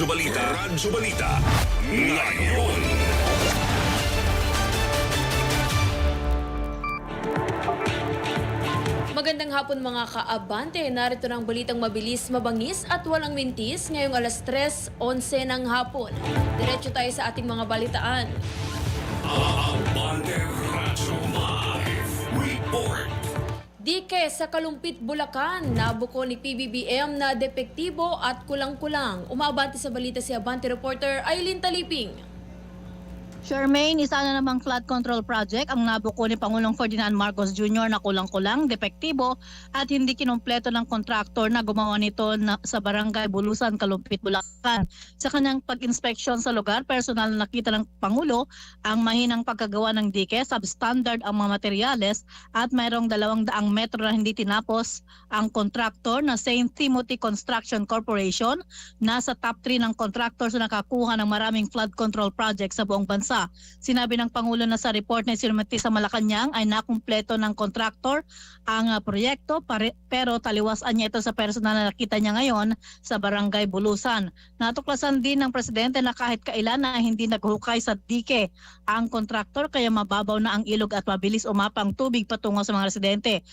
Radyo Balita. Radyo Balita. Ngayon. Magandang hapon mga kaabante. Narito ng balitang mabilis, mabangis at walang mintis ngayong alas 3.11 ng hapon. Diretso tayo sa ating mga balitaan. Abante Dike sa Kalumpit, Bulacan, nabuko ni PBBM na depektibo at kulang-kulang. Umabante sa balita si Abante reporter Aileen Taliping. Charmaine, isa na namang flood control project ang nabuko ni Pangulong Ferdinand Marcos Jr. na kulang-kulang, depektibo at hindi kinumpleto ng kontraktor na gumawa nito na, sa barangay Bulusan, Kalumpit, Bulacan. Sa kanyang pag-inspeksyon sa lugar, personal na nakita ng Pangulo ang mahinang pagkagawa ng dike, substandard ang mga materyales at mayroong dalawang daang metro na hindi tinapos ang kontraktor na St. Timothy Construction Corporation nasa top 3 ng contractors na nakakuha ng maraming flood control project sa buong bansa. Sinabi ng Pangulo na sa report na sinumiti sa Malacanang ay nakumpleto ng kontraktor ang ah, proyekto pero taliwasan niya ito sa personal na nakita niya ngayon sa Barangay Bulusan. Natuklasan din ng Presidente na kahit kailan na hindi naghukay sa dike ang kontraktor kaya mababaw na ang ilog at mabilis umapang tubig patungo sa mga residente.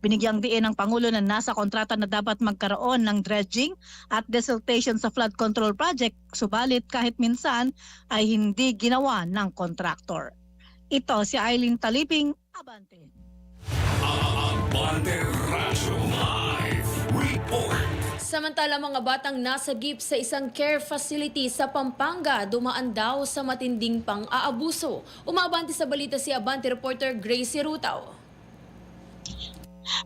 Binigyang diin ng Pangulo na nasa kontrata na dapat magkaroon ng dredging at desiltation sa flood control project, subalit kahit minsan ay hindi ginawa ng kontraktor. Ito si Eileen Taliping, Abante. Abante Radyo Live Report. Samantala mga batang nasa gip sa isang care facility sa Pampanga dumaan daw sa matinding pang-aabuso. Umabante sa balita si Abante reporter Gracie Rutaw.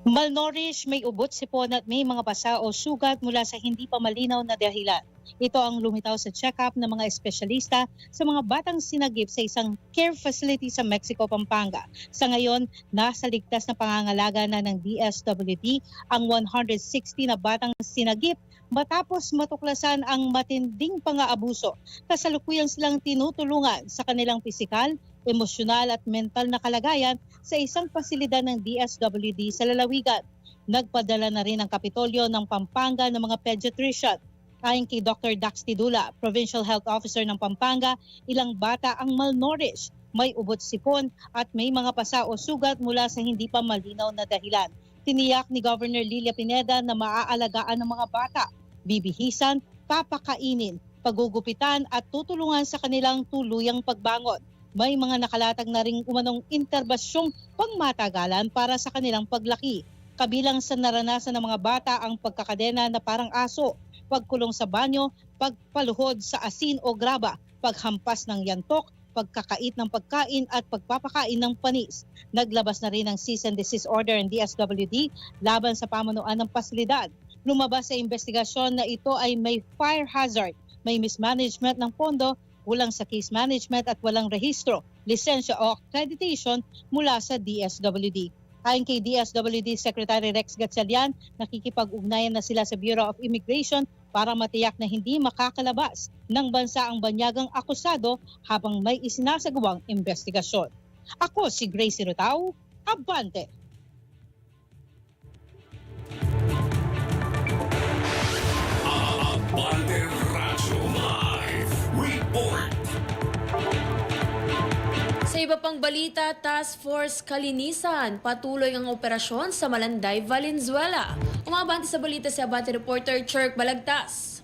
Malnourished, may ubot, sipon at may mga basa o sugat mula sa hindi pa malinaw na dahilan. Ito ang lumitaw sa check-up ng mga espesyalista sa mga batang sinagip sa isang care facility sa Mexico, Pampanga. Sa ngayon, nasa ligtas na pangangalaga na ng DSWD ang 160 na batang sinagip matapos matuklasan ang matinding pang-aabuso. Kasalukuyang silang tinutulungan sa kanilang pisikal, emosyonal at mental na kalagayan sa isang pasilidad ng DSWD sa lalawigan. Nagpadala na rin ang Kapitolyo ng Pampanga ng mga pediatrician. Ayon kay Dr. Dax Tidula, Provincial Health Officer ng Pampanga, ilang bata ang malnourished, may ubot sipon at may mga pasa o sugat mula sa hindi pa malinaw na dahilan. Tiniyak ni Governor Lilia Pineda na maaalagaan ng mga bata, bibihisan, papakainin, pagugupitan at tutulungan sa kanilang tuluyang pagbangon may mga nakalatag na ring umanong interbasyong pangmatagalan para sa kanilang paglaki. Kabilang sa naranasan ng mga bata ang pagkakadena na parang aso, pagkulong sa banyo, pagpaluhod sa asin o graba, paghampas ng yantok, pagkakait ng pagkain at pagpapakain ng panis. Naglabas na rin ng cease and desist order ng DSWD laban sa pamunuan ng pasilidad. Lumabas sa investigasyon na ito ay may fire hazard, may mismanagement ng pondo kulang sa case management at walang rehistro, lisensya o accreditation mula sa DSWD. Ayon kay DSWD Secretary Rex Gatchalian, nakikipag-ugnayan na sila sa Bureau of Immigration para matiyak na hindi makakalabas ng bansa ang banyagang akusado habang may isinasagawang investigasyon. Ako si Gracie Abante. Abante pang balita, Task Force Kalinisan, patuloy ang operasyon sa Malanday, Valenzuela. Umabante sa balita si Abante reporter Cherk Balagtas.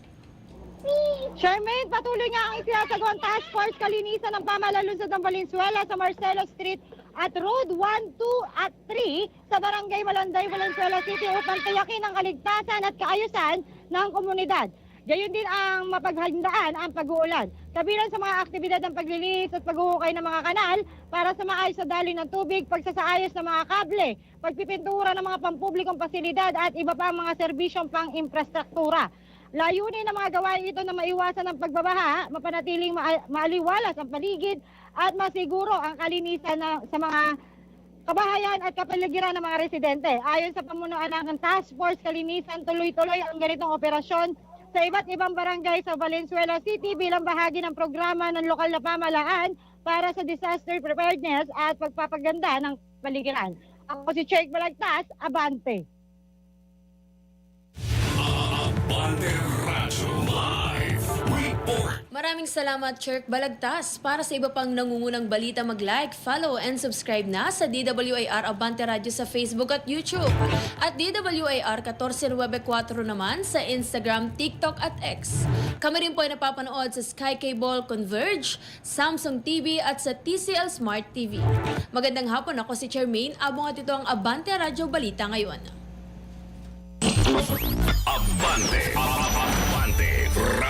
Charmaine, patuloy nga ang isinasagawang task force kalinisan ng pamalalusad ng Valenzuela sa Marcelo Street at Road 1, 2 at 3 sa Barangay Malanday, Valenzuela City upang tiyakin ang kaligtasan at kaayusan ng komunidad. Gayon din ang mapaghandaan ang pag-uulan. Kabilang sa mga aktibidad ng paglilinis at paghuhukay ng mga kanal para sa maayos na daloy ng tubig, pagsasaayos ng mga kable, pagpipintura ng mga pampublikong pasilidad at iba pang mga serbisyong pang-infrastruktura. Layunin ng mga gawain ito na maiwasan ang pagbabaha, mapanatiling ma- maaliwalas ang paligid at masiguro ang kalinisan na, sa mga kabahayan at kapaligiran ng mga residente. Ayon sa pamunuan ng Task Force Kalinisan, tuloy-tuloy ang ganitong operasyon sa iba't ibang barangay sa Valenzuela City bilang bahagi ng programa ng lokal na pamahalaan para sa disaster preparedness at pagpapaganda ng paligiran. Ako si Cheik Balagtas, Abante. Maraming salamat, Chirk Balagtas. Para sa iba pang nangungunang balita, mag-like, follow, and subscribe na sa DWAR Abante Radio sa Facebook at YouTube. At DWAR 1494 naman sa Instagram, TikTok at X. Kami rin po ay napapanood sa Sky Cable Converge, Samsung TV at sa TCL Smart TV. Magandang hapon, ako si Charmaine. Abong at ito ang Abante Radio Balita ngayon. Abante. Abante.